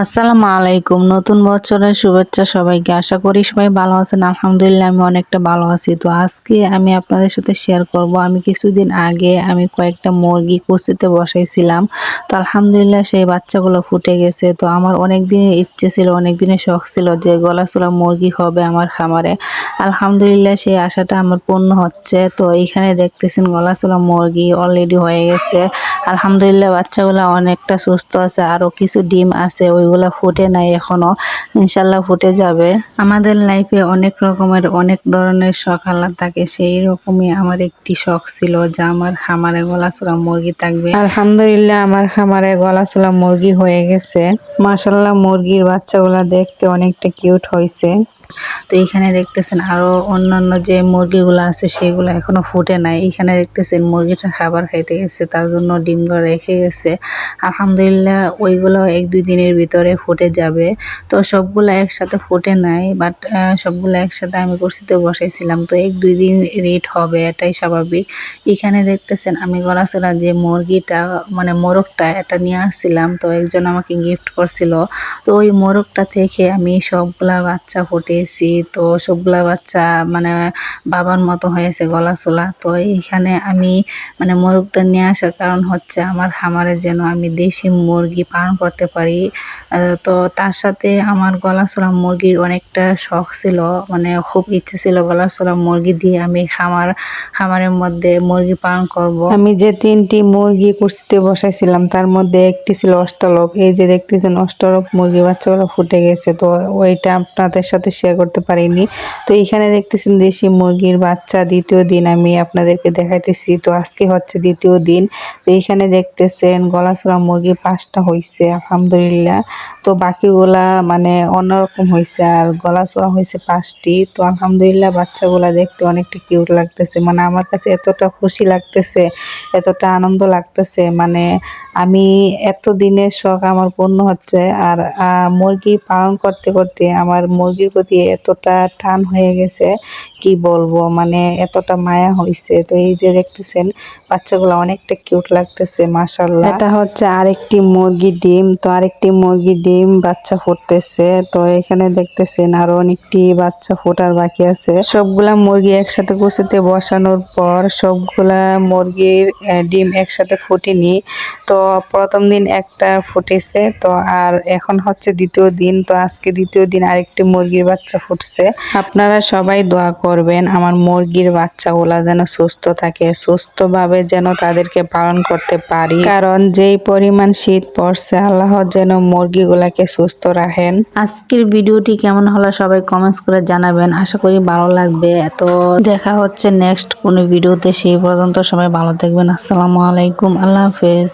আসসালামু আলাইকুম নতুন বছরের শুভেচ্ছা সবাইকে। আশা করি সবাই ভালো আছেন। আলহামদুলিল্লাহ, আমি অনেকটা ভালো আছি। তো আজকে আমি আপনাদের সাথে শেয়ার করব। আমি কিছুদিন আগে আমি কয়েকটা মুরগি কুস্তিতে বসাইছিলাম। তো আলহামদুলিল্লাহ, সেই বাচ্চাগুলো ফুটে গেছে। তো আমার অনেক দিনের ইচ্ছে ছিল অনেক দিনের শখ ছিল যে গলা গলাচোলা মুরগি হবে আমার খামারে। আলহামদুলিল্লাহ, সেই আশাটা আমার পূর্ণ হচ্ছে। তো এইখানে দেখতেছেন গলাচোলা মুরগি অলরেডি হয়ে গেছে। আলহামদুলিল্লাহ, বাচ্চাগুলো অনেকটা সুস্থ আছে। আরও কিছু ডিম আছে ওইগুলো ফুটে নাই এখনও। ইনশাল্লাহ ফুটে যাবে। আমাদের লাইফে অনেক রকমের, অনেক ধরনের শখ আল্লাহ থাকে। সেই রকমই আমার একটি শখ ছিল যে আমার খামারে গলাচোলা মুরগি থাকবে। আলহামদুলিল্লাহ আমার খামারে গলাচোলা মুরগি হয়ে গেছে। মাসাল্লাহ মুরগির বাচ্চাগুলা দেখতে অনেকটা কিউট হয়েছে তো এইখানে দেখতেছেন আরও অন্যান্য যে মুরগিগুলো আছে, সেগুলো এখনও ফুটে নাই। এখানে দেখতেছেন মুরগিটা খাবার খাইতে গেছে, তার জন্য ডিমগুলো রেখে গেছে। আলহামদুলিল্লাহ ওইগুলো এক দুই দিনের ফুটে যাবে। তো সবগুলা একসাথে ফুটে নাই বাট সবগুলা একসাথে আমি কুর্সিতে বসাইছিলাম। তো এক দুই দিন রেট হবে, এটাই স্বাভাবিক। এখানে দেখতেছেন, আমি গলাচলা যে মুরগিটা মানে মোরগটা, এটা নিয়ে আসছিলাম। তো একজন আমাকে গিফট করছিল। তো ওই মোরগটা থেকে আমি সবগুলা বাচ্চা ফুটিয়েছি তো সবগুলা বাচ্চা মানে বাবার মতো হয়েছে গলা চোলা তো এইখানে আমি মানে মোরগটা নিয়ে আসার কারণ হচ্ছে, আমার খামারে যেন আমি দেশি মুরগি পালন করতে পারি। তো তার সাথে আমার গলা চোলা মুরগির অনেকটা শখ ছিল মানে খুব ইচ্ছে ছিল গলা চোলা মুরগি দিয়ে আমি খামার, খামারের মধ্যে মুরগি পালন করব। আমি যে তিনটি মুরগি কুর্সিতে বসাইছিলাম, তার মধ্যে একটি ছিল অষ্টলভ এই যে দেখতেছেন অষ্টলভ মুরগি বাচ্চাগুলো ফুটে গেছে, তো ওইটা আপনাদের সাথে শেয়ার করতে পারিনি। তো এখানে দেখতেছেন, দেশি মুরগির বাচ্চা, দ্বিতীয় দিন আমি আপনাদেরকে দেখাইতেছি, তো আজকে হচ্ছে দ্বিতীয় দিন। তো এখানে দেখতেছেন, গলাছড়া মুরগি পাঁচটা হয়েছে আলহামদুলিল্লাহ। তো বাকিগুলা মানে অন্যরকম হয়েছে আর গলা ছোঁয়া হয়েছে পাঁচটি। তো আলহামদুলিল্লাহ বাচ্চাগুলা দেখতে অনেকটা কিউট লাগতেছে। মানে আমার কাছে এতটা খুশি লাগতেছে, এতটা আনন্দ লাগতেছে। মানে আমি এত দিনের শখ আমার পূর্ণ হচ্ছে আর মুরগি পালন করতে করতে আমার মুরগির প্রতি এতটা টান হয়ে গেছে কি বলব? মানে এতটা মায়া হয়েছে তো এই যে দেখতেছেন বাচ্চাগুলো অনেকটা কিউট লাগতেছে মাসাল্লাহ এটা হচ্ছে আরেকটি মুরগি ডিম। তো আরেকটি মুরগি ডিম বাচ্চা ফুটতেছে। তো এখানে দেখতেছেন আরও অনেকটি বাচ্চা ফোটার বাকি আছে। সবগুলা মুরগি একসাথে কুচিতে বসানোর পর সবগুলা মুরগির ডিম একসাথে ফুটিনি। তো প্রথম দিন একটা ফুটেছে, তো আর এখন হচ্ছে দ্বিতীয় দিন, তো আজকে দ্বিতীয় দিন আরেকটি মুরগির বাচ্চা ফুটছে। আপনারা সবাই দোয়া করবেন আমার মুরগির বাচ্চাগুলা যেন সুস্থ থাকে, সুস্থভাবে যেন তাদেরকে পালন করতে পারি। কারণ যেই পরিমাণ শীত পড়ছে, আল্লাহ যেন মুরগিগুলাকে সুস্থ রাখেন। আজকের ভিডিওটি কেমন হলো সবাই কমেন্টস করে জানাবেন। আশা করি ভালো লাগবে। তো দেখা হচ্ছে নেক্সট কোনো ভিডিওতে, সেই পর্যন্ত সবাই ভালো থাকবেন। আসসালামু আলাইকুম। আল্লাহ হাফেজ।